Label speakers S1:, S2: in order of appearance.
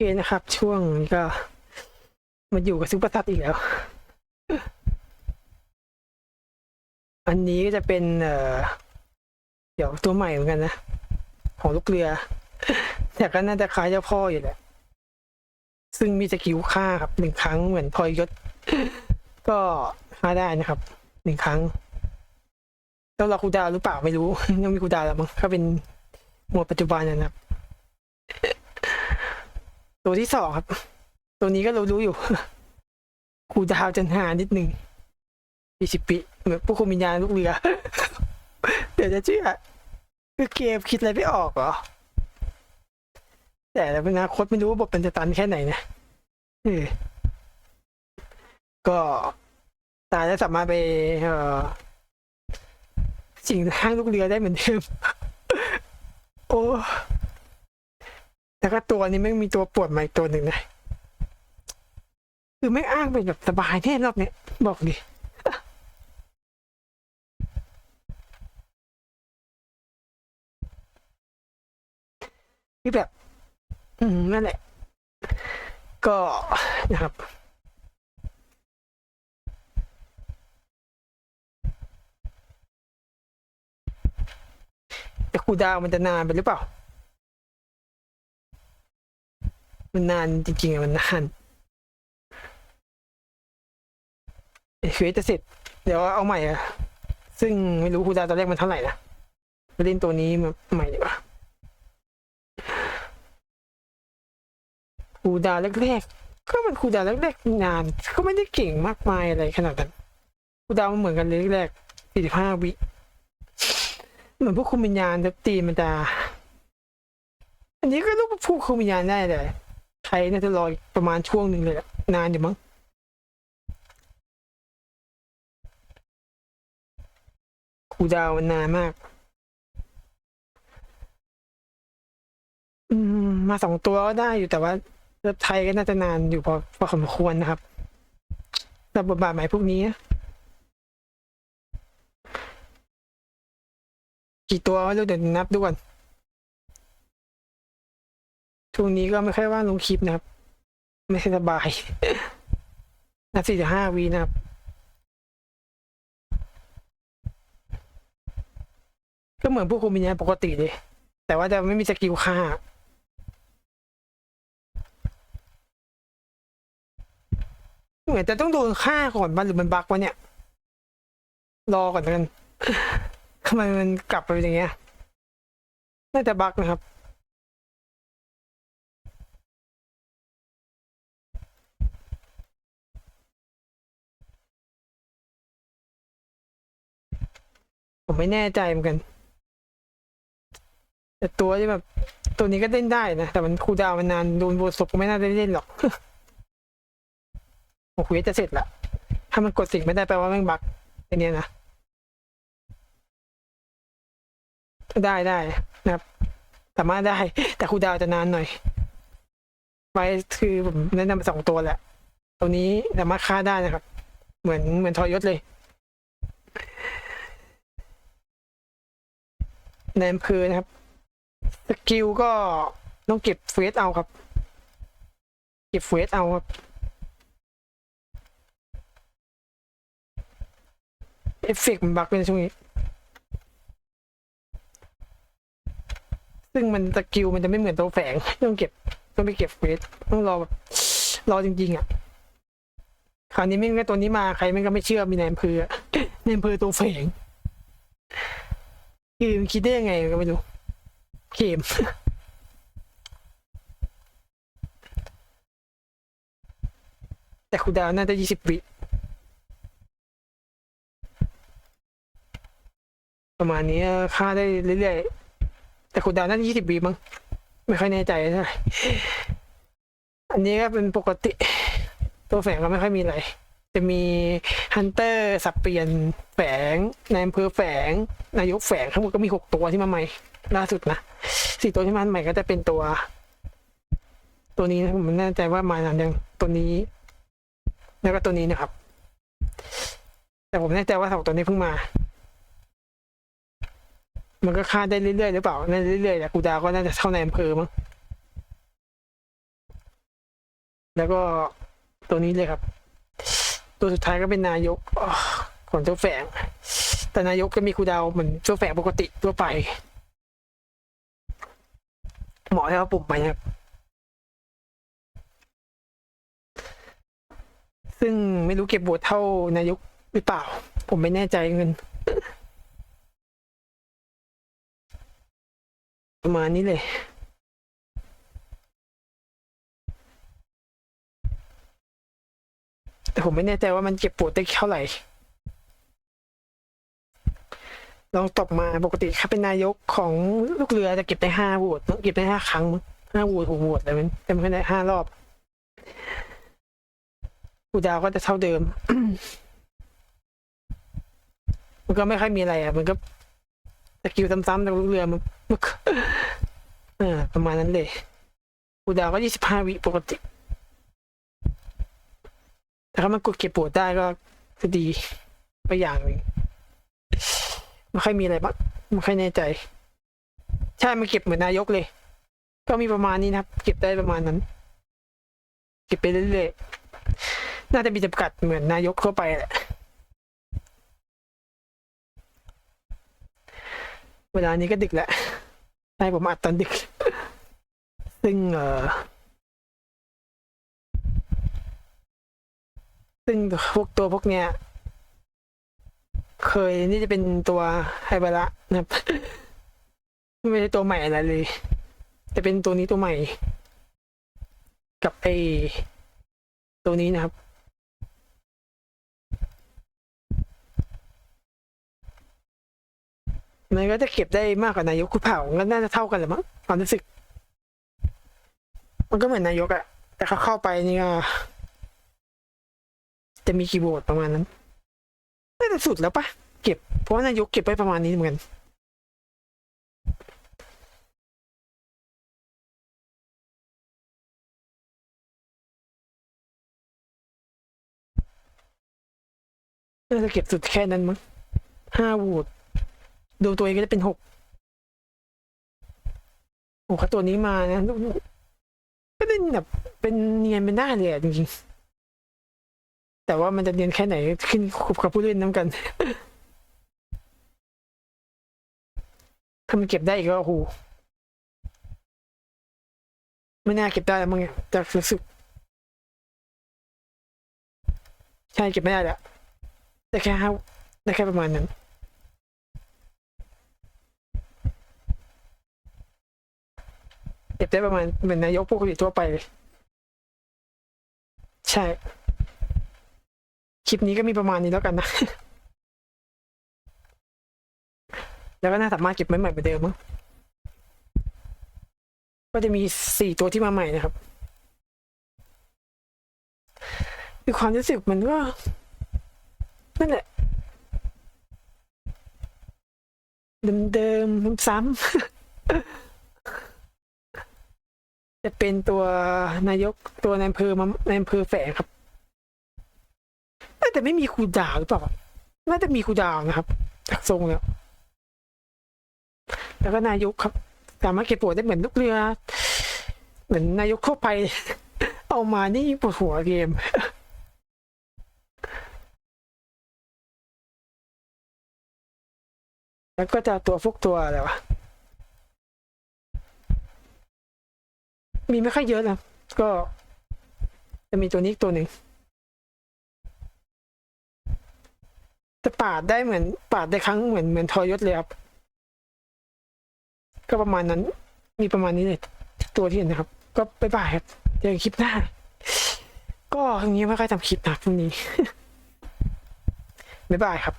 S1: เคนะครับ ช่วงก็มาอยู่กับซุปเปอร์ซัตอีกแล้ว อันนี้ก็จะเป็นเอ่อเดี๋ยวตัวใหม่เหมือนกันนะ ของลูกเรือ แต่ก็น่าจะคล้ายเจ้าพ่ออยู่แหละ ซึ่งมีสกิลฆ่าครับหนึ่งครั้งเหมือนทอยยศ ก็ฆ่าได้นะครับหนึ่งครั้งแล้วเราคูดาวหรือเปล่าไม่รู้ยังมีคูดาวน์แล้วมั้งถ้าเป็นหมวดปัจจุบันนะครับ ตัวที่สองครับ ตัวนี้ก็เรารู้อยู่ครูดาวจะนานิดหนึ่งยี่สิบปีเหมือนผู้คุมวิญญาณลูกเรือ เดี๋ยวจะเชื่อคือเกมคิดอะไรไม่ออกเหรอ แต่ในอนาคตไม่รู้ว่าบทเป็นจะตันแค่ไหนนะก็ตายแล้วสามารถไป เอ่อ สิ่งห้างลูกเรือได้เหมือนเดิม โอ้ แล้วก็ตัวนี้ไม่มีตัวปวดมาอีกตัวหนึ่งนะคือไม่อ้างเป็นแบบสบายแน่รอบเนี้ยบอกดิที่แบบ อืมนั่นแหละ ก็นะครับแต่คูดาวมันจะนานไปหรือเปล่า มันนานจริงๆอะมันนานเอ้ยเควสจะเสร็จ เดี๋ยวเอาใหม่อะซึ่งไม่รู้ครูดาวตอนแรกมันเท่าไหร่นะเล่นตัวนี้มาใหม่ดีกว่าครูดาวแรกๆก็มันครูดาวแรกๆนานก็ไม่ได้เก่งมากมายอะไรขนาดนั้นครูดาวมันเหมือนกันเลยแรกๆสี่สิบห้าวิเหมือนพวกคุมวิญญาณทับตีมันจะอันนี้ก็ลูกผู้คุมวิญญาณได้เลย ใครน่าจะรอประมาณช่วงหนึ่งเลยแหละนานอยู่มั้งคูดาวมันนานมาก อืม มาสองตัวก็ได้อยู่แต่ว่าเลือไทยก็น่าจะนานอยู่พอพอสมควรนะครับแต่บทบาทใหม่พวกนี้กี่ตัวไม่รู้เดี๋ยวนับดูก่อน ช่วงนี้ก็ไม่ค่อยว่างลงคลิปนะครับ ไม่ค่สบายนับสี่ห้าวีนะครับก็เหมือนพวกคุมวิญญาณปกติเลยแต่ว่าจะไม่มีสกิลฆ่าเหมือนจะต้องโดนฆ่าก่อนมันหรือมันบักวะเนี่ย รอก่อนกันทำไมมันกลับไปเป็นอย่างเงี้ยน่าจะบักนะครับ ผมไม่แน่ใจเหมือนกัน แต่ตัวที่แบบ ตัวนี้ก็เล่นได้นะ แต่มันคูดาวมันนานโดนโบสกก็ไม่น่าได้เล่นหรอกโอ้โหจะเสร็จละถ้ามันกดสิ่งไม่ได้แปลว่าแม่งบักไอเนี้ยนะได้ได้นะครับสามารถได้ แต่คูดาวจะนานหน่อยไปคือผมแนะนำสองตัวแหละ ตัวนี้สามารถฆ่าได้นะครับ เหมือนเหมือนทอยศเลย ในอำเภอนะครับ สกิลก็ต้องเก็บเฟสเอาครับ เก็บเฟสเอาครับเอฟเฟกต์มันบักเป็นช่วงนี้ ซึ่งมันสกิลมันจะไม่เหมือนตัวแฝงต้องเก็บต้องไปเก็บเฟสต้องรอแบบรอจริง ๆ อะ คราวนี้ไม่งั้ตัวนี้มาใครไม่ก็ไม่เชื่อมีในอำเภอในอำเภอตัวแฝง คือมันคิดได้ยังไงก็ไม่รู้เกมแต่ครูดาวน่าจะยี่สิบวิประมาณนี้ค่าได้เรื่อยๆ แต่ครูดาวน่าจะยี่สิบวิมั้งไม่ค่อยแน่ใจเท่าไหร่อันนี้ก็เป็นปกติ ตัวแฝงก็ไม่ค่อยมีอะไร จะมีฮันเตอร์สับเปลี่ยนแฝงนายอำเภอแฝง นายกแฝงทั้งหมดก็มีหกตัวที่มาใหม่ ล่าสุดนะสี่ตัวที่มาใหม่ก็จะเป็นตัว ตัวนี้นะผมไม่แน่ใจว่ามานานยังตัวนี้ แล้วก็ตัวนี้นะครับ แต่ผมแน่ใจว่าสองตัวนี้เพิ่งมา มันก็ค่าได้เรื่อยๆหรือเปล่าน่าจะเรื่อยๆแหละกูดาก็น่าจะเท่าในอำเภอมั้งแล้วก็ตัวนี้เลยครับ ตัวสุดท้ายก็เป็นนายกของเจ้าแฝง แต่นายกก็มีคูดาวเหมือนเจ้าแฝงปกติทั่วไป เหมาะให้เขาปุ่มไปครับ ซึ่งไม่รู้เก็บบทเท่านายกหรือเปล่า ผมไม่แน่ใจเงิน ประมาณนี้เลย แต่ผมไม่แน่ใจว่ามันเก็บปวดได้เท่าไหร่ ลองตบมาปกติถ้าเป็นนายกของลูกเรือจะเก็บได้ห้าโหวตเก็บได้ห้าครั้งห้าโหวตหกโหวตแต่มันแต่มันได้ห้ารอบกูดาวก็จะเท่าเดิม มันก็ไม่ค่อยมีอะไรอะ มันก็สกิลซ้ำๆแต่ลูกเรือมันมันเออประมาณนั้นเลยกูดาวก็ยี่สิบห้าวิปกติ แต่ถ้ามันกดเก็บปวดได้ก็จะดีไปอย่างหนึ่งไม่ค่อยมีอะไรบ้างไม่ค่อยแน่ใจ ใช่มันเก็บเหมือนนายกเลย ก็มีประมาณนี้นะครับ เก็บได้ประมาณนั้น เก็บไปเรื่อยๆน่าจะมีจำกัดเหมือนนายกทั่วไปแหละเวลานี้ก็ดึกแล้วใช่ผมอัดตอนดึก ซึ่งเออ ซึ่งพวกตัวพวกเนี้ย เคยนี่จะเป็นตัวไฮบาระนะครับ ไม่ใช่ตัวใหม่อะไรเลย แต่เป็นตัวนี้ตัวใหม่ กับไอตัวนี้นะครับมันก็จะเก็บได้มากกว่านายกคุเผ่าก็น่าจะเท่ากันแหละมั้งความรู้สึก มันก็เหมือนนายกอะแต่เขาเข้าไปนี่ก็ จะมีกี่โหวตประมาณนั้นน่าจะสุดแล้วปะเก็บ เพราะว่านายกเก็บไปประมาณนี้เหมือนกันน่าจะเก็บสุดแค่นั้นมั้งห้าวตดูตัวเองก็จะเป็นหกโอ้เขาตัวนี้มานะก็ได้แบบเป็นเนียนเป็นหน้าเลยอะจริงๆ แต่ว่ามันจะเนียนแค่ไหนขึ้นกับผู้เล่นน้ำกันถ้ามันเก็บได้อีกก็โอ้โหไม่น่าเก็บได้แล้วมั้งเนี่ยจากรู้สึกใช่เก็บไม่ได้แล้วได้แค่ห้าได้แค่ประมาณนั้นเก็บได้ประมาณเหมือนนายกปกติทั่วไปเลยใช่ คลิปนี้ก็มีประมาณนี้แล้วกันนะ แล้วก็น่าสามารถเก็บไว้ใหม่เหมือนเดิมมั้งก็จะมีสี่ตัวที่มาใหม่นะครับคือความรู้สึกมันก็นั่นแหละเดิมๆซ้ำจะเป็นตัวนายกตัวนายอำเภอมานายอำเภอแฝงครับ จะไม่มีครูดาวหรือเปล่าน่าจะมีครูดาวนะครับจากทรงแล้วแล้วก็นายกครับสามารถเก็บปวดได้เหมือนลูกเรือ เหมือนนายกทั่วไป เอามานี่ปวดหัวเกมแล้วก็จะตัวพวกตัวอะไรวะ มีไม่ค่อยเยอะนะ ก็จะมีตัวนี้อีกตัวหนึ่ง จะปาดได้เหมือนปาดได้ครั้งเหมือนเหมือนทอยศเลยครับ ก็ประมาณนั้น มีประมาณนี้เลย ตัวที่เห็นนะครับ ก็ไปบ่ายครับเจอคลิปหน้า ก็อย่างนี้ไม่ค่อยทำคลิปนะพรุ่งนี้บ๊ายบายครับ